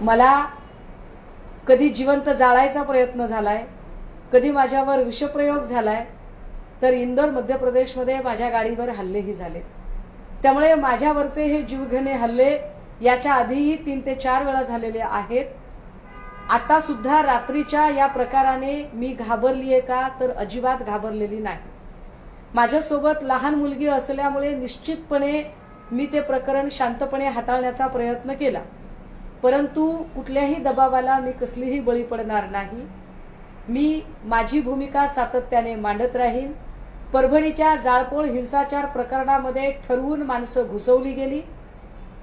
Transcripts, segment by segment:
मला कधी जिवंत जाळायचा प्रयत्न झालाय कधी माझ्यावर विषप्रयोग झालाय तर इंदोर मध्य प्रदेशमध्ये माझ्या गाडीवर हल्लेही झाले. त्यामुळे माझ्यावरचे हे जीवघेणे हल्ले याच्या आधीही तीन ते चार वेळा झालेले आहेत. आता सुद्धा रात्रीच्या या प्रकाराने मी घाबरली आहे का तर अजिबात घाबरलेली नाही. माझ्यासोबत लहान मुलगी असल्यामुळे निश्चितपणे मी ते प्रकरण शांतपणे हाताळण्याचा प्रयत्न केला. परंतु कुठल्याही दबावाला मी कसलीही बळी पडणार नाही. मी माझी भूमिका सातत्याने मांडत राहीन. परभणीच्या जाळपोळ हिंसाचार प्रकरणामध्ये ठरवून माणसं घुसवली गेली.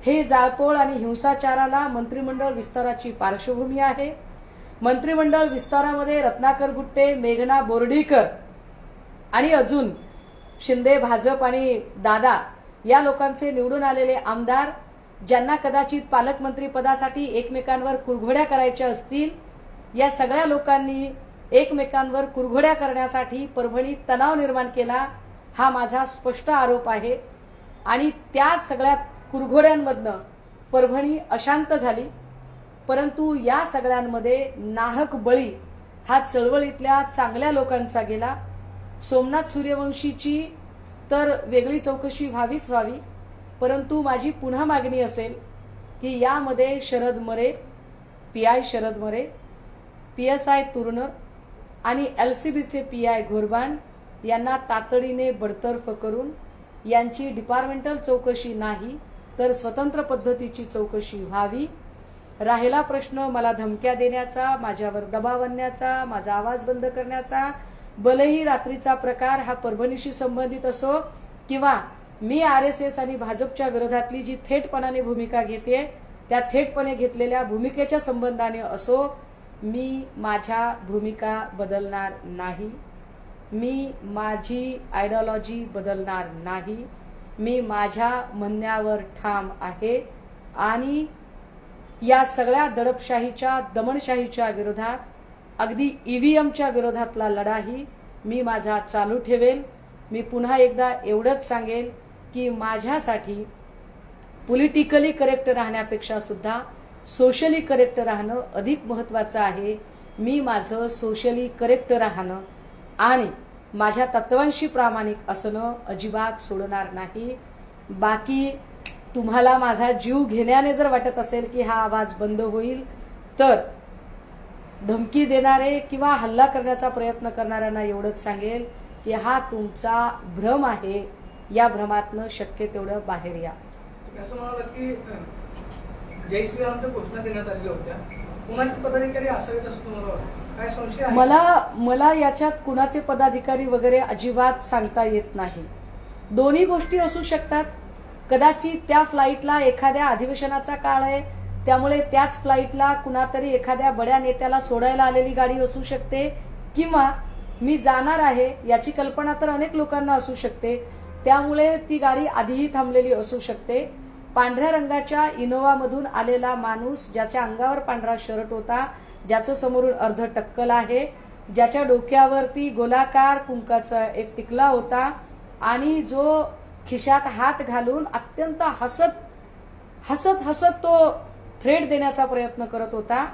हे जाळपोळ आणि हिंसाचाराला मंत्रिमंडळ विस्ताराची पार्श्वभूमी आहे. मंत्रिमंडळ विस्तारामध्ये रत्नाकर गुट्टे मेघना बोर्डीकर आणि अजून शिंदे भाजप आणि दादा या लोकांचे निवडून आलेले आमदार ज्यांना कदाचित पालकमंत्री पदासाठी एकमेकांवर कुरघोड्या करायच्या असतील या सगळ्या लोकांनी एकमेकांवर कुरघोड्या करण्यासाठी परभणीत तणाव निर्माण केला हा माझा स्पष्ट आरोप आहे. आणि त्या सगळ्या कुरघोड्यांमधनं परभणी अशांत झाली. परंतु या सगळ्यांमध्ये नाहक बळी हा चळवळीतल्या चांगल्या लोकांचा गेला. सोमनाथ सूर्यवंशीची तर वेगळी चौकशी व्हावीच व्हावी. परंतु माझी पुन्हा मागणी असेल की यामध्ये शरद मरे पी आय शरद मरे पी एस आय तुर्ण आणि एल सी बीचे पी आय घोरबाण यांना तातडीने बडतर्फ करून यांची डिपार्टमेंटल चौकशी नाही तर स्वतंत्र पद्धतीची चौकशी व्हावी. राहिला प्रश्न मला धमक्या देण्याचा माझ्यावर दबाव आणण्याचा माझा आवाज बंद करण्याचा भलेही रात्रीचा प्रकार हा परभणीशी संबंधित असो किंवा मी आर एस एस आणि भाजपच्या विरोधातली जी थेटपणाने भूमिका घेते त्या थेटपणे घेतलेल्या भूमिकेच्या संबंधाने असो मी माझ्या भूमिका बदलणार नाही. मी माझी आयडिओलॉजी बदलणार नाही. मी माझ्या म्हणण्यावर ठाम आहे. आणि या सगळ्या दडपशाहीच्या दमनशाहीच्या विरोधात अगदी ईव्हीएमच्या विरोधातला लढाही मी माझा चालू ठेवेल. मी पुन्हा एकदा एवढंच सांगेल की माझ्यासाठी पॉलिटिकली करेक्ट राहण्यापेक्षा सुद्धा सोशली करेक्ट राहणं अधिक महत्त्वाचं आहे. मी माझं सोशली करेक्ट राहणं आणि माझ्या तत्वांशी प्रामाणिक असणं अजिबात सोडणार नाही. बाकी तुम्हाला माझा जीव घेण्याने जर वाटत असेल की हा आवाज बंद होईल तर धमकी देणारे किंवा हल्ला करण्याचा प्रयत्न करणाऱ्यांना एवढंच सांगेल की हा तुमचा भ्रम आहे. या भ्रमातनं शक्य तेवढं बाहेर या. असं म्हणाला की जय श्रीरामच्या घोषणा देण्यात आलेल्या होत्या. कुणाचे पदाधिकारी असावेत असं तुम्हाला काय संशय आहे? मला मला याच्यात कुणाचे पदाधिकारी वगैरे अजिबात सांगता येत नाही. दोन्ही गोष्टी असू शकतात. कदाचित त्या फ्लाईटला एखाद्या अधिवेशनाचा काळ आहे. त्यामुळे त्याच फ्लाईटला कुणातरी एखाद्या बड्या नेत्याला सोडायला आलेली गाडी असू शकते. किंवा मी जाणार आहे याची कल्पना तर अनेक लोकांना असू शकते. त्यामुळे ती गाडी आधीही थांबलेली असू शकते. पांढऱ्या रंगाच्या इनोवामधून आलेला माणूस ज्याच्या अंगावर पांढरा शर्ट होता ज्याचं समोरून अर्ध टक्कल आहे ज्याच्या डोक्यावरती गोलाकार कुंकाचा एक टिकला होता आणि जो खिशात हात घालून अत्यंत हसत हसत हसत तो थ्रेड देण्याचा प्रयत्न करत होता.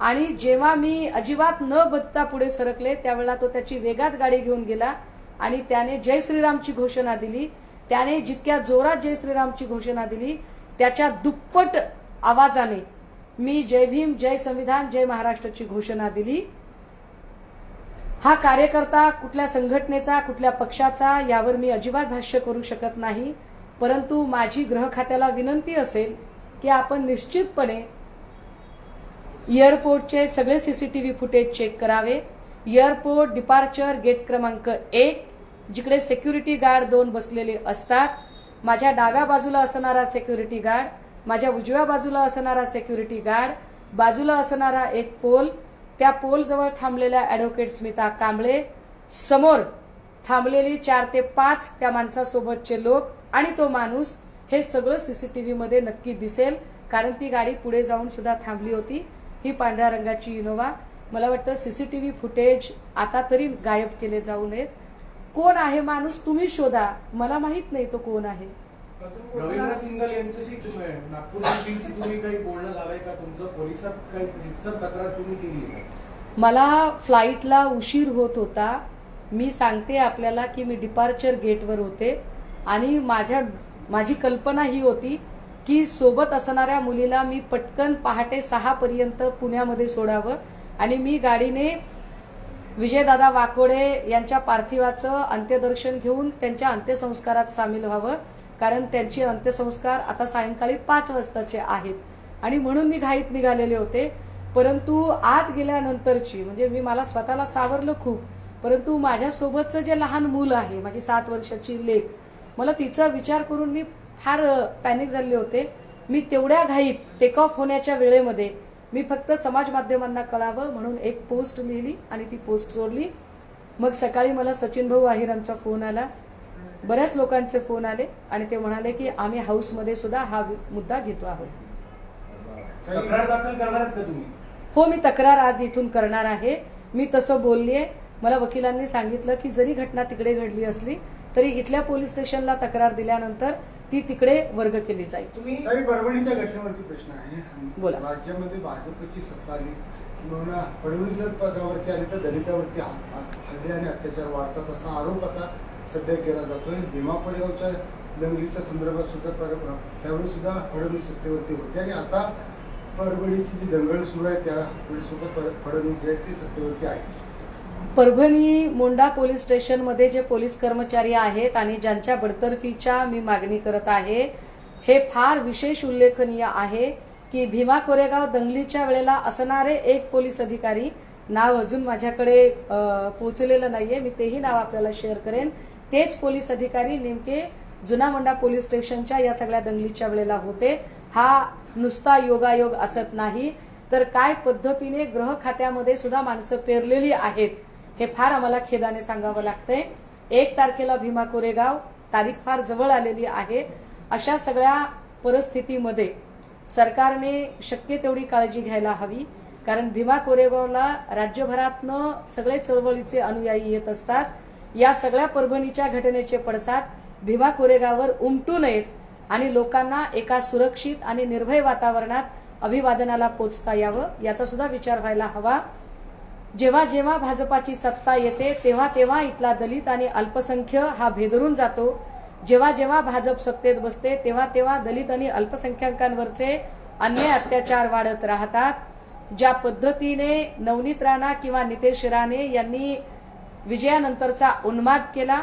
आणि जेव्हा मी अजिबात न बदता पुढे सरकले त्यावेळेला तो त्याची वेगात गाडी घेऊन गेला. आणि त्याने जय श्रीरामची घोषणा दिली. त्याने जितक्या जोरात जय श्रीरामची घोषणा दिली त्याच्या दुप्पट आवाजाने मी जय भीम जय संविधान जय महाराष्ट्राची घोषणा दिली. हा कार्यकर्ता कुठल्या संघटनेचा कुठल्या पक्षाचा यावर मी अजिबात भाष्य करू शकत नाही. परंतु माझी गृह खात्याला विनंती असेल की आपण निश्चितपणे एअरपोर्टचे सगळे सीसीटीव्ही फुटेज चेक करावे. एअरपोर्ट डिपार्चर गेट क्रमांक एक जिकडे सेक्युरिटी गार्ड दोन बसलेले असतात माझ्या डाव्या बाजूला असणारा सेक्युरिटी गार्ड माझ्या उजव्या बाजूला असणारा सेक्युरिटी गार्ड बाजूला असणारा एक पोल त्या पोलजवळ थांबलेल्या ॲडव्होकेट स्मिता कांबळे समोर थांबलेली चार ते पाच त्या माणसासोबतचे लोक आणि तो माणूस हे सगळं सीसीटीव्ही मध्ये नक्की दिसेल कारण ती गाडी पुढे जाऊन सुद्धा थांबली होती ही पांढऱ्या रंगाची इनोवा. मला वाटतं सीसीटीव्ही फुटेज आता तरी गायब केले जाऊ नयेत. कोण आहे माणूस तुम्ही शोधा. मला माहीत नाही तो कोण आहे. रवींद्र सिंगल यांच्याशी तुम्ही नागपूर तुम्ही काही बोलणं झालंय का? तुमचं पोलिसात काही तक्रार तुम्ही केली? मला फ्लाईटला उशीर होत होता. मी सांगते आपल्याला की मी डिपार्चर गेटवर होते. आणि माझ्या माझी कल्पना ही होती की सोबत असणाऱ्या मुलीला मी पटकन पहाटे सहा पर्यंत पुण्यामध्ये सोडावं. आणि मी गाडीने विजयदादा वाकोडे यांच्या पार्थिवाचं अंत्यदर्शन घेऊन त्यांच्या अंत्यसंस्कारात सामील व्हावं कारण त्यांचे अंत्यसंस्कार आता सायंकाळी पाच वाजताचे आहेत. आणि म्हणून मी घाईत निघालेले होते. परंतु आत गेल्यानंतरची म्हणजे मी मला स्वतःला सावरलं खूप परंतु माझ्यासोबतचं जे लहान मूल आहे माझी सात वर्षाची लेख मला तिचा विचार करून मी फार पॅनिक झाले होते. मी तेवढ्या घाईत टेक ऑफ होण्याच्या वेळेमध्ये मी फक्त समाज माध्यमांना कळावं म्हणून एक पोस्ट लिहिली आणि ती पोस्ट सोडली मग सकाळी मला सचिन भाऊ आहिरांचा फोन आला. बऱ्याच लोकांचे फोन आले आणि ते म्हणाले की आम्ही हाऊसमध्ये सुद्धा हा मुद्दा घेतो आहोत. तक्रार दाखल करणार आहात का तुम्ही? हो मी तक्रार आज इथून करणार आहे. मी तसं बोललीये. मला वकिलांनी सांगितलं की जरी घटना तिकडे घडली असली तरी इथल्या पोलीस स्टेशनला तक्रार दिल्यानंतर ती तिकडे वर्ग केली जाईल. तुम्ही काही परभणीच्या घटनेवरती प्रश्न आहे. बोला. राज्यामध्ये भाजपची सत्ता आली किंवा फडणवीस जर पदावरती आली तर दलितावरती हा- हा- हल्ले आणि अत्याचार वाढतात असा आरोप आता सध्या केला जातोय. भीमा कोरेगावच्या दंगलीच्या संदर्भात सुद्धा पर- त्यावेळी सुद्धा फडणवीस सत्तेवरती होते. आणि आता परभणीची जी दंगल सुरू आहे त्यावेळी सुद्धा फडणवीस जे आहेत ते सत्तेवरती आहे. परभणी मुंडा पोलीस स्टेशनमध्ये जे पोलीस कर्मचारी आहेत आणि ज्यांच्या बडतर्फीच्या मी मागणी करत आहे हे फार विशेष उल्लेखनीय आहे की भीमा कोरेगाव दंगलीच्या वेळेला असणारे एक पोलीस अधिकारी नाव अजून माझ्याकडे पोचलेलं पोहोचलेलं नाहीये मी तेही नाव आपल्याला शेअर करेन. तेच पोलीस अधिकारी नेमके जुना मंडा पोलीस स्टेशनच्या या सगळ्या दंगलीच्या वेळेला होते. हा नुसता योगायोग असत नाही. तर काय पद्धतीने ग्रह खात्यामध्ये सुद्धा माणसं पेरलेली आहेत हे फार आम्हाला खेदाने सांगावं लागतंय. एक तारखेला भीमा कोरेगाव तारीख फार जवळ आलेली आहे. अशा सगळ्या परिस्थितीमध्ये सरकारने शक्य तेवढी काळजी घ्यायला हवी कारण भीमा कोरेगावला राज्यभरातनं सगळे चळवळीचे अनुयायी येत असतात. या सगळ्या परभणीच्या घटनेचे पडसाद भीमा कोरेगाववर उमटू नयेत आणि लोकांना एका सुरक्षित आणि निर्भय वातावरणात अभिवादनाला पोचता यावं याचा सुद्धा विचार व्हायला हवा. जेव्हा जेव्हा भाजपाची सत्ता येते तेव्हा तेव्हा इथला दलित आणि अल्पसंख्य हा भेदरून जातो. जेव्हा जेव्हा भाजप सत्तेत बसते तेव्हा तेव्हा दलित आणि अल्पसंख्याकांवरचे अन्याय अत्याचार वाढत राहतात. ज्या पद्धतीने नवनीत राणा किंवा नितेश राणे यांनी विजयानंतरचा उन्माद केला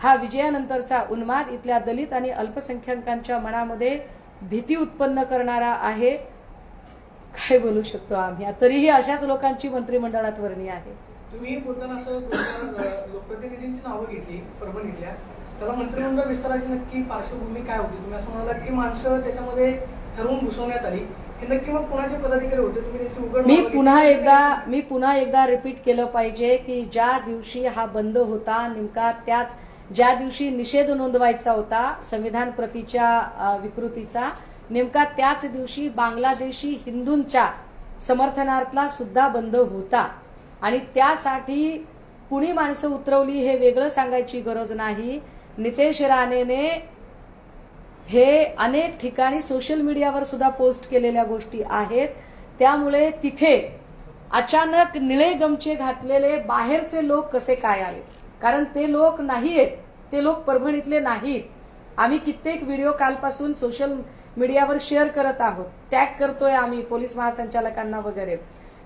हा विजयानंतरचा उन्माद इथल्या दलित आणि अल्पसंख्याकांच्या मनामध्ये भीती उत्पन्न करणारा आहे. काय बोलू शकतो आम्ही? तरीही अशाच लोकांची मंत्रिमंडळात वर्णी आहे. तुम्ही बोलताना असं लोकप्रतिनिधींची नावं घेतली परभणीतल्या त्याला मंत्रिमंडळ विस्ताराची नक्की पार्श्वभूमी काय होती? तुम्ही असं म्हणाला की माणसं त्याच्यामध्ये ठरवून घुसवण्यात आली. हे नक्की मग कोणाचे पदाधिकारी होते? तुम्ही त्याची उघड मी. पुन्हा एकदा मी पुन्हा एकदा रिपीट केलं पाहिजे की ज्या दिवशी हा बंद होता नेमका त्याच ज्या दिवशी निषेध नोंदवायचा होता संविधान प्रतीच्या विकृतीचा नेमका त्याच दिवशी बांगलादेशी हिंदूंच्या समर्थनार्थला सुद्धा बंद होता. आणि त्यासाठी कुणी माणसं उतरवली हे वेगळं सांगायची गरज नाही. नितेश राणेने हे अनेक ठिकाणी सोशल मीडियावर सुद्धा पोस्ट केलेल्या गोष्टी आहेत. त्यामुळे तिथे अचानक निळे गमचे घातलेले बाहेरचे लोक कसे काय आले? कारण ते लोक नाही आहेत ते लोक परभणीतले नाहीत. आम्ही कित्येक व्हिडिओ कालपासून सोशल मीडियावर शेअर करत आहोत. टॅग करतोय आम्ही पोलीस महासंचालकांना वगैरे.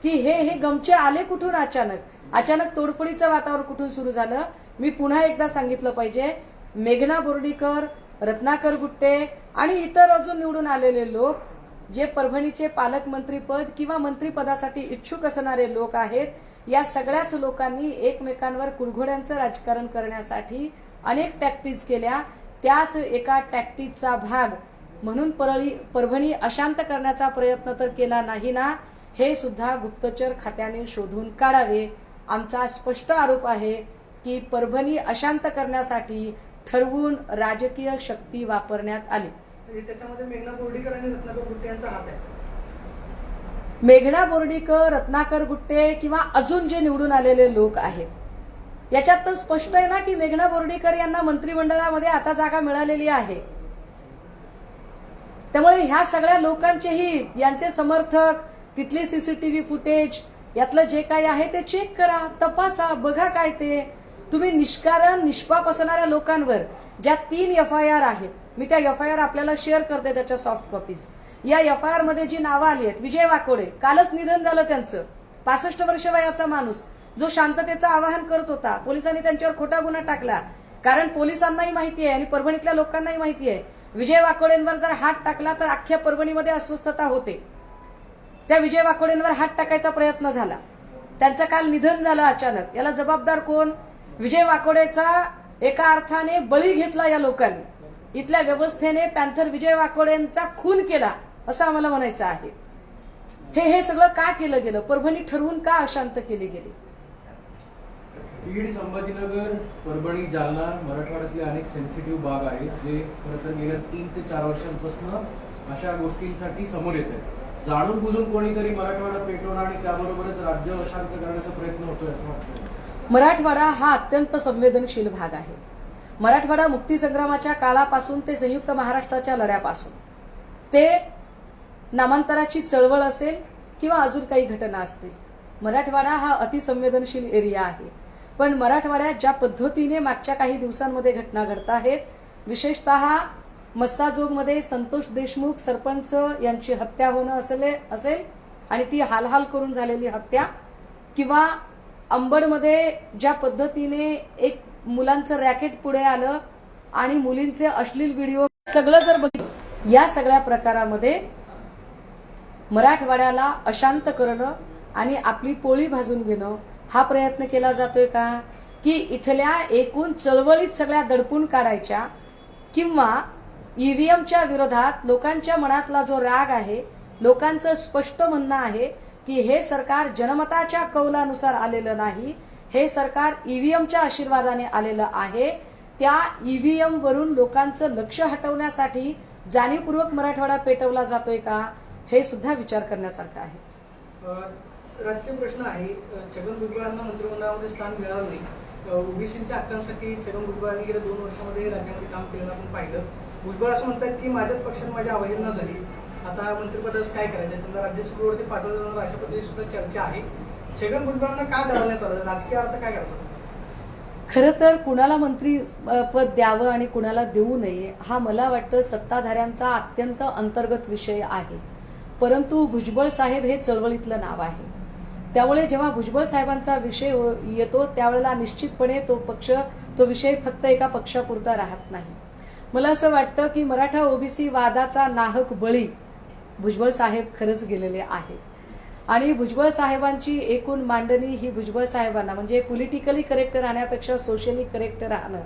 की हे हे गमचे आले कुठून अचानक? अचानक तोडफोडीचं वातावरण कुठून सुरू झालं? मी पुन्हा एकदा सांगितलं पाहिजे मेघना बोर्डीकर रत्नाकर गुट्टे आणि इतर अजून निवडून आलेले लोक जे परभणीचे पालकमंत्रीपद किंवा मंत्रीपदासाठी इच्छुक असणारे लोक आहेत या सगळ्याच लोकांनी एकमेकांवर कुरघोड्यांचं राजकारण करण्यासाठी अनेक टॅक्टिस केल्या. त्याच एका टॅक्टिकचा भाग म्हणून परळी परभणी अशांत करण्याचा प्रयत्न तर केला नाही ना हे सुद्धा गुप्तचर खात्याने शोधून काढावे. आमचा स्पष्ट आरोप आहे की परभणी अशांत करण्यासाठी ठरवून राजकीय शक्ती वापरण्यात आली. म्हणजे त्याच्यामध्ये मेघना बोर्डीकर आणि रत्नाकर गुट्टे यांचा हात आहे. मेघना बोर्डीकर रत्नाकर गुट्टे किंवा अजून जे निवडून आलेले लोक आहेत. याच्यात तर स्पष्ट आहे ना की मेघना बोर्डीकर यांना मंत्रिमंडळामध्ये आता जागा मिळालेली आहे. त्यामुळे ह्या सगळ्या लोकांचेही यांचे समर्थक तिथले सीसीटीव्ही फुटेज यातलं जे काही आहे ते चेक करा तपासा बघा काय ते. तुम्ही निष्कारण निष्पाप असणाऱ्या लोकांवर ज्या तीन एफ आय आर आहेत मी त्या एफ आय आर आपल्याला शेअर करते त्याच्या सॉफ्ट कॉपीज या एफ आय आरमध्ये जी नावं आली आहेत विजय वाकोडे कालच निधन झालं त्यांचं. पासष्ट वर्ष वयाचा माणूस जो शांततेचं आवाहन करत होता पोलिसांनी त्यांच्यावर खोटा गुन्हा टाकला. कारण पोलिसांनाही माहिती आहे आणि परभणीतल्या लोकांनाही माहिती आहे विजय वाकोडेंवर जर हात टाकला तर अख्ख्या परभणीमध्ये अस्वस्थता होते. त्या विजय वाकोडेंवर हात टाकायचा प्रयत्न झाला. त्यांचं काल निधन झालं अचानक. याला जबाबदार कोण? विजय वाकोडेचा एका अर्थाने बळी घेतला या लोकांनी. इथल्या व्यवस्थेने पॅन्थर विजय वाकोडेंचा खून केला असं आम्हाला म्हणायचं आहे. हे हे सगळं का केलं गेलं? परभणी ठरवून का अशांत केली गेली? बीड संभाजीनगर परभणी जालना मराठवाड्यातले अनेक सेन्सिटिव्ह भाग आहेत जे खरं तर गेल्या तीन ते चार वर्षांपासून अशा गोष्टींसाठी समोर येत आहेत. जाणून बुजून कोणीतरी मराठवाडा पेटवणं आणि त्याबरोबरच राज्य अशांत करण्याचा प्रयत्न होतोय असं वाटतं मराठवाडा हा अत्यंत संवेदनशील भाग आहे. मराठवाडा मुक्तीसंग्रामाच्या काळापासून ते संयुक्त महाराष्ट्राच्या लढ्यापासून. ते नामांतराची चळवळ असेल किंवा अजून काही घटना असतील मराठवाडा हा अतिसंवेदनशील एरिया आहे. पण मराठवाड्यात ज्या पद्धतीने मागच्या काही दिवसांमध्ये घटना घडत आहेत विशेषतः मस्साजोगमध्ये संतोष देशमुख सरपंच यांची हत्या होणं असले असेल आणि ती हालहाल करून झालेली हत्या किंवा अंबडमध्ये ज्या पद्धतीने एक मुलांचं रॅकेट पुढे आलं आणि मुलींचे अश्लील व्हिडिओ सगळं जर बघितलं या सगळ्या प्रकारामध्ये मराठवाड्याला अशांत करणं आणि आपली पोळी भाजून घेणं हा प्रयत्न केला जातोय का? की इथल्या एकूण चळवळीत सगळ्या दडपून काढायच्या किंवा ईव्हीएमच्या विरोधात लोकांच्या मनातला जो राग आहे लोकांचं स्पष्ट म्हणणं आहे की हे सरकार जनमताच्या कौलानुसार आलेलं नाही हे सरकार ईव्हीएमच्या आशीर्वादाने आलेलं आहे त्या ईव्हीएम वरून लोकांचं लक्ष हटवण्यासाठी जाणीवपूर्वक मराठवाडा पेटवला जातोय का? हे सुद्धा विचार करण्यासारखं आहे. राजकीय प्रश्न आहे. छगन भुजबळांना मंत्रिमंडळामध्ये स्थान मिळालं नाही ओबीसीच्या हक्कांसाठी छगन भुजबळांनी गेल्या दोन वर्षामध्ये राज्यामध्ये काम केलेलं आपण पाहिलं. भुजबळ असं म्हणतात की माझ्याच पक्षात माझी अवहेलना झाली. आता मंत्रिपदास काय करायचं? त्यांना राज्यसभेवरती पाठवलं जाणार अशा पद्धतीची सुद्धा चर्चा आहे. छगन भुजबळांना का डावलण्यात आलं? राजकीय अर्थ काय करतात? खरं तर कुणाला मंत्री पद द्यावं आणि कुणाला देऊ नये हा मला वाटतं सत्ताधाऱ्यांचा अत्यंत अंतर्गत विषय आहे. परंतु भुजबळ साहेब हे चळवळीतलं नाव आहे. त्यामुळे जेव्हा भुजबळ साहेबांचा विषय येतो त्यावेळेला निश्चितपणे तो पक्ष तो विषय फक्त एका पक्षापुरता राहत नाही. मला असं वाटतं की मराठा ओबीसी वादाचा नाहक बळी भुजबळ साहेब खरंच गेलेले आहे आणि भुजबळ साहेबांची एकूण मांडणी ही भुजबळ साहेबांना म्हणजे पॉलिटिकली करेक्ट राहण्यापेक्षा सोशली करेक्ट राहणं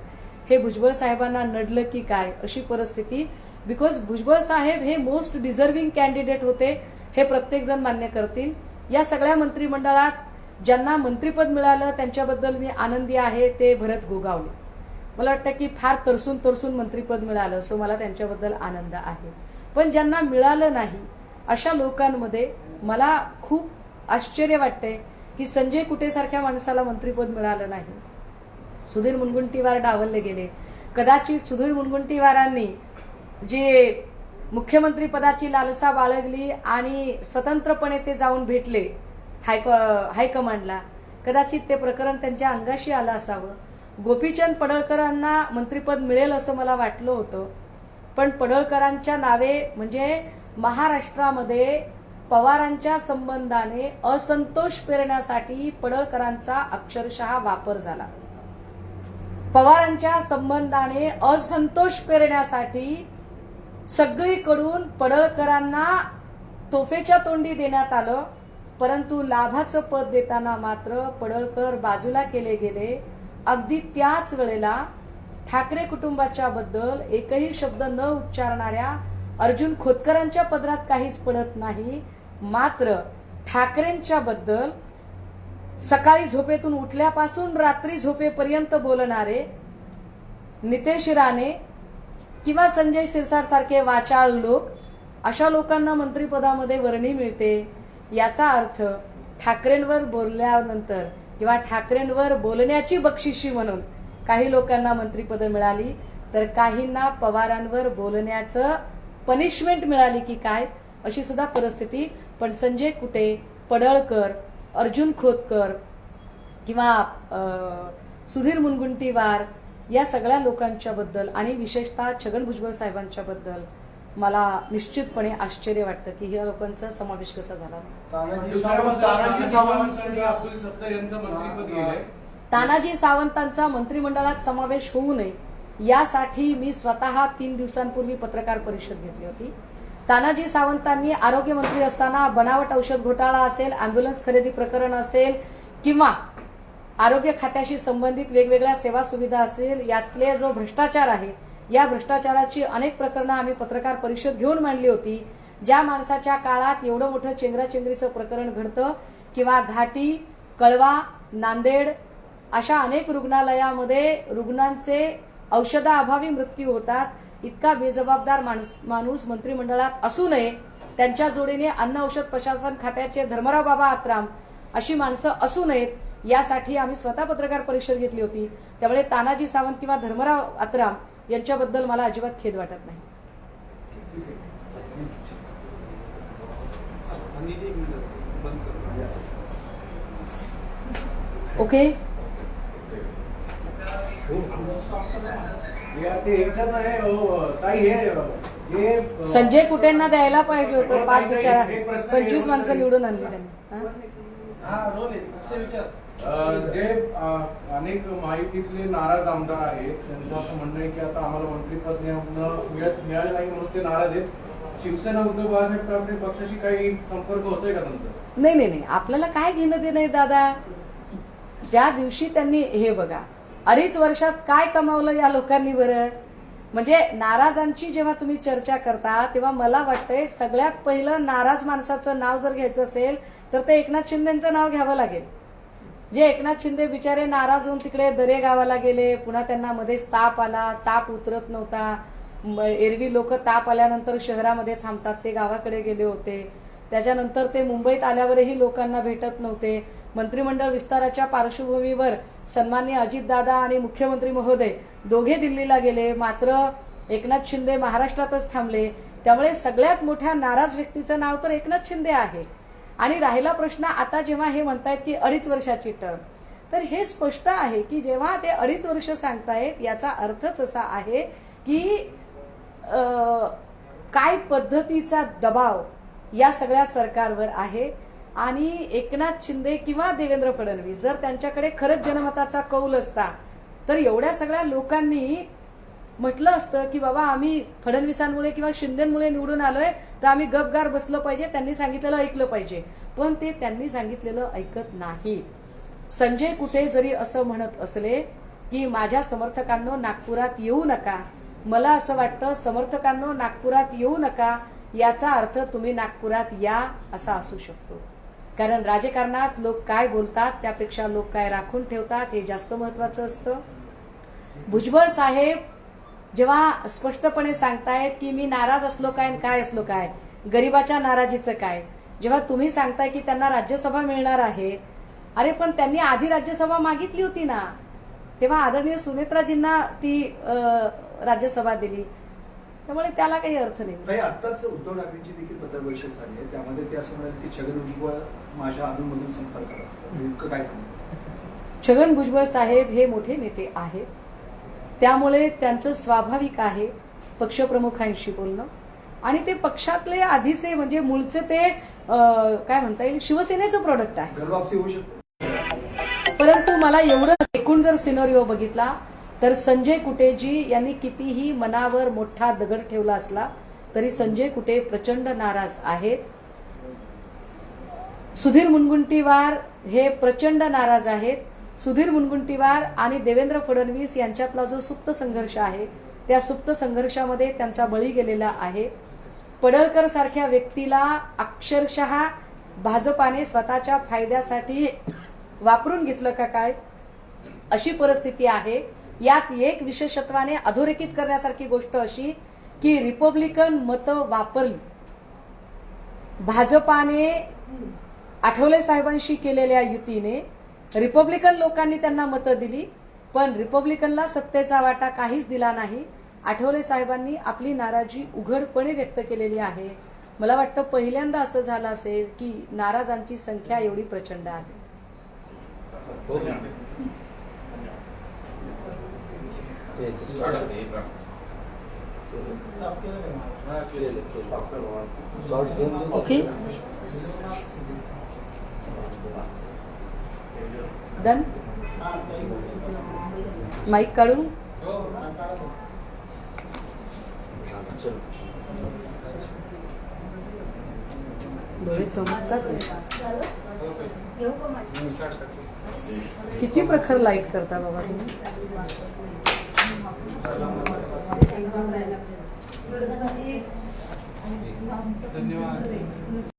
हे भुजबळ साहेबांना नडलं की काय अशी परिस्थिती बिकॉज भुजबळ साहेब हे मोस्ट डिझर्विंग कॅन्डिडेट होते हे प्रत्येकजण मान्य करतील. या सगळ्या मंत्रिमंडळात ज्यांना मंत्रिपद मिळालं त्यांच्याबद्दल मी आनंदी आहे ते भरत गोगावले. मला वाटतं की फार तरसून तरसून मंत्रिपद मिळालं सो मला त्यांच्याबद्दल आनंद आहे. पण ज्यांना मिळालं नाही अशा लोकांमध्ये मला खूप आश्चर्य वाटतंय की संजय कुटेसारख्या माणसाला मंत्रिपद मिळालं नाही. सुधीर मुनगुंटीवार डावलले गेले. कदाचित सुधीर मुनगुंटीवारांनी जे मुख्यमंत्री पदाची लालसा बाळगली आणि स्वतंत्रपणे ते जाऊन भेटले हायक हायकमांडला. कदाचित ते प्रकरण त्यांच्या अंगाशी आलं असावं. गोपीचंद पडळकरांना मंत्रिपद मिळेल असं मला वाटलं होतं. पण पडळकरांच्या नावे म्हणजे महाराष्ट्रामध्ये पवारांच्या संबंधाने असंतोष पेरण्यासाठी पडळकरांचा अक्षरशः वापर झाला. पवारांच्या संबंधाने असंतोष पेरण्यासाठी सगळीकडून पडळकरांना तोफेच्या तोंडी देण्यात आलं परंतु लाभाचं पद देताना मात्र पडळकर बाजूला केले गेले. अगदी त्याच वेळेला ठाकरे कुटुंबाच्या बद्दल एकही शब्द न उच्चारणाऱ्या अर्जुन खोतकरांच्या पदरात काहीच पडत नाही. मात्र ठाकरेंच्या बद्दल सकाळी झोपेतून उठल्यापासून रात्री झोपेपर्यंत बोलणारे नितेश राणे किंवा संजय सिरसारसारखे वाचाळ लोक अशा लोकांना मंत्रिपदामध्ये वर्णी मिळते याचा अर्थ ठाकरेंवर बोलल्यानंतर किंवा ठाकरेंवर बोलण्याची बक्षिशी म्हणून काही लोकांना मंत्रिपद मिळाली तर काहींना पवारांवर बोलण्याचं पनिशमेंट मिळाली की काय अशी सुद्धा परिस्थिती. पण संजय कुटे पडळकर अर्जुन खोतकर किंवा सुधीर मुनगुंटीवार या सगळ्या लोकांच्या बद्दल आणि विशेषतः छगन भुजबळ साहेबांच्या बद्दल मला निश्चितपणे आश्चर्य वाटतं की ह्या लोकांचा समावेश कसा झाला. नाही तानाजी दुसऱ्या सावंत बाजूला तानाजी तानाजी सावंत सावंतांनी अब्दुल सत्तार यांचं मंत्रिपद गेलंय. तानाजी सावंतांचा मंत्रिमंडळात समावेश होऊ नये यासाठी मी स्वतः तीन दिवसांपूर्वी पत्रकार परिषद घेतली होती. तानाजी सावंतांनी आरोग्यमंत्री असताना बनावट औषध घोटाळा असेल अँब्युलन्स खरेदी प्रकरण असेल किंवा आरोग्य खात्याशी संबंधित वेगवेगळ्या सेवा सुविधा असेल यातले जो भ्रष्टाचार आहे या भ्रष्टाचाराची अनेक प्रकरणं आम्ही पत्रकार परिषद घेऊन मांडली होती. ज्या माणसाच्या काळात एवढं मोठं चेंगराचेंगरीचं प्रकरण घडतं किंवा घाटी कळवा नांदेड अशा अनेक रुग्णालयामध्ये रुग्णांचे औषधाअभावी मृत्यू होतात. इतका बेजबाबदार माणूस माणूस मंत्रिमंडळात असू नये त्यांच्या जोडीने अन्न औषध प्रशासन खात्याचे धर्मराव बाबा आत्राम अशी माणसं असू नयेत. यासाठी आम्ही स्वतः पत्रकार परिषद घेतली होती. त्यामुळे तानाजी सावंत किंवा धर्मराव आत्राम यांच्याबद्दल मला अजिबात खेद वाटत नाही. ओके? संजय कुटेंना द्यायला पाहिजे होतं? पाच विचारा बिचारा पंचवीस माणसं निवडून आणली त्यांनी. हा? जे अनेक माहितीतले नाराज आमदार आहेत त्यांचं असं म्हणणं आहे की आता आम्हाला मंत्रीपद मिळत मिळालं नाही म्हणून ते नाराज आहेत. शिवसेना उद्धव बाळासाहेब ठाकरे पक्षाशी काही संपर्क होतोय का तुमचा? नाही नाही नाही. आपल्याला काय घेणं देणं आहे दादा? ज्या दिवशी त्यांनी हे बघा अडीच वर्षात काय कमावलं या लोकांनी बरं? म्हणजे नाराजांची जेव्हा तुम्ही चर्चा करता तेव्हा मला वाटतंय सगळ्यात पहिलं नाराज माणसाचं नाव जर घ्यायचं असेल तर ते एकनाथ शिंदेचं नाव घ्यावं लागेल. जे एकनाथ शिंदे बिचारे नाराज होऊन तिकडे दरे गावाला गेले पुन्हा त्यांना मध्येच ताप आला ताप उतरत नव्हता. म- एरवी लोक ताप आल्यानंतर शहरामध्ये थांबतात ते गावाकडे गेले होते. त्याच्यानंतर ते मुंबईत आल्यावरही लोकांना भेटत नव्हते. मंत्रिमंडळ विस्ताराच्या पार्श्वभूमीवर सन्मान्य अजितदादा आणि मुख्यमंत्री महोदय दोघे दिल्लीला गेले. मात्र एकनाथ शिंदे महाराष्ट्रातच थांबले. त्यामुळे सगळ्यात मोठ्या नाराज व्यक्तीचं नाव तर एकनाथ शिंदे आहे. आणि राहिला प्रश्न आता जेव्हा हे म्हणतायत की अडीच वर्षाची टर्म तर हे स्पष्ट आहे की जेव्हा ते अडीच वर्ष सांगतायत याचा अर्थच असा आहे की काय पद्धतीचा दबाव या सगळ्या सरकारवर आहे. आणि एकनाथ शिंदे किंवा देवेंद्र फडणवीस जर त्यांच्याकडे खरंच जनमताचा कौल असता तर एवढ्या सगळ्या लोकांनी म्हटलं असतं की बाबा आम्ही फडणवीसांमुळे किंवा शिंदेमुळे निवडून आलोय तर आम्ही गपगार बसलो पाहिजे त्यांनी सांगितलेलं ऐकलं पाहिजे. पण ते त्यांनी सांगितलेलं ऐकत नाही. संजय कुठे जरी असं म्हणत असले की माझ्या समर्थकांनो नागपुरात येऊ नका. मला असं वाटतं समर्थकांनो नागपुरात येऊ नका. याचा अर्थ तुम्ही नागपुरात या असा असू शकतो. कारण राजकारणात लोक काय बोलतात त्यापेक्षा लोक काय राखून ठेवतात हे जास्त महत्वाचं असतं. भुजबळ साहेब जेव्हा स्पष्टपणे सांगतायत की मी नाराज असलो काय काय असलो काय? गरिबाच्या नाराजीचं काय? जेव्हा तुम्ही सांगताय की त्यांना राज्यसभा मिळणार आहे अरे पण त्यांनी आधी राज्यसभा मागितली होती ना. तेव्हा आदरणीय सुनेत्राजींना ती राज्यसभा दिली. त्यामुळे त्याला काही अर्थ नाही. ताई आत्ताच उद्धव ठाकरेंची देखील पत्रपरिषद झाली आहे. त्यामध्ये ते असं म्हणाले की छगन भुजबळ माझ्या अधूनमधून संपर्कात असतात. नेमकं काय सांगायचं छगन भुजबळ साहेब हे मोठे नेते आहेत. त्यामुळे त्यांचं स्वाभाविक आहे पक्षप्रमुखांशी बोलणं. आणि ते पक्षातले आधीचे म्हणजे मूळचे ते काय म्हणता येईल शिवसेनेचं प्रोडक्ट आहे. परंतु मला एवढं एकूण जर सिनोरिओ बघितला तर संजय कुटेजी यांनी कितीही मनावर मोठा दगड ठेवला असला तरी संजय कुटे प्रचंड नाराज आहेत. सुधीर मुनगुंटीवार हे प्रचंड नाराज आहेत. सुधीर मुनगुंटीवार आणि देवेंद्र फडणवीस यांच्यातला जो सुप्त संघर्ष आहे त्या सुप्त संघर्षामध्ये त्यांचा बळी गेलेला आहे. पडळकर सारख्या व्यक्तीला अक्षरशः भाजपाने स्वतःच्या फायद्यासाठी वापरून घेतलं का काय? अशी परिस्थिती आहे. यात एक विशेषत्वाने अधोरेखित करण्यासारखी गोष्ट अशी की रिपब्लिकन मतं वापरली. भाजपाने आठवले साहेबांशी केलेल्या युतीने रिपब्लिकन लोकांनी त्यांना मतं दिली पण रिपब्लिकनला सत्तेचा वाटा काहीच दिला नाही. आठवले साहेबांनी आपली नाराजी उघडपणे व्यक्त केलेली आहे. मला वाटतं पहिल्यांदा असं झालं असेल की नाराजांची संख्या एवढी प्रचंड आहे. ओके. डन माईक काढू? डोळे चमकतात? किती प्रखर लाइट करता बाबा तुम्ही? धन्यवाद.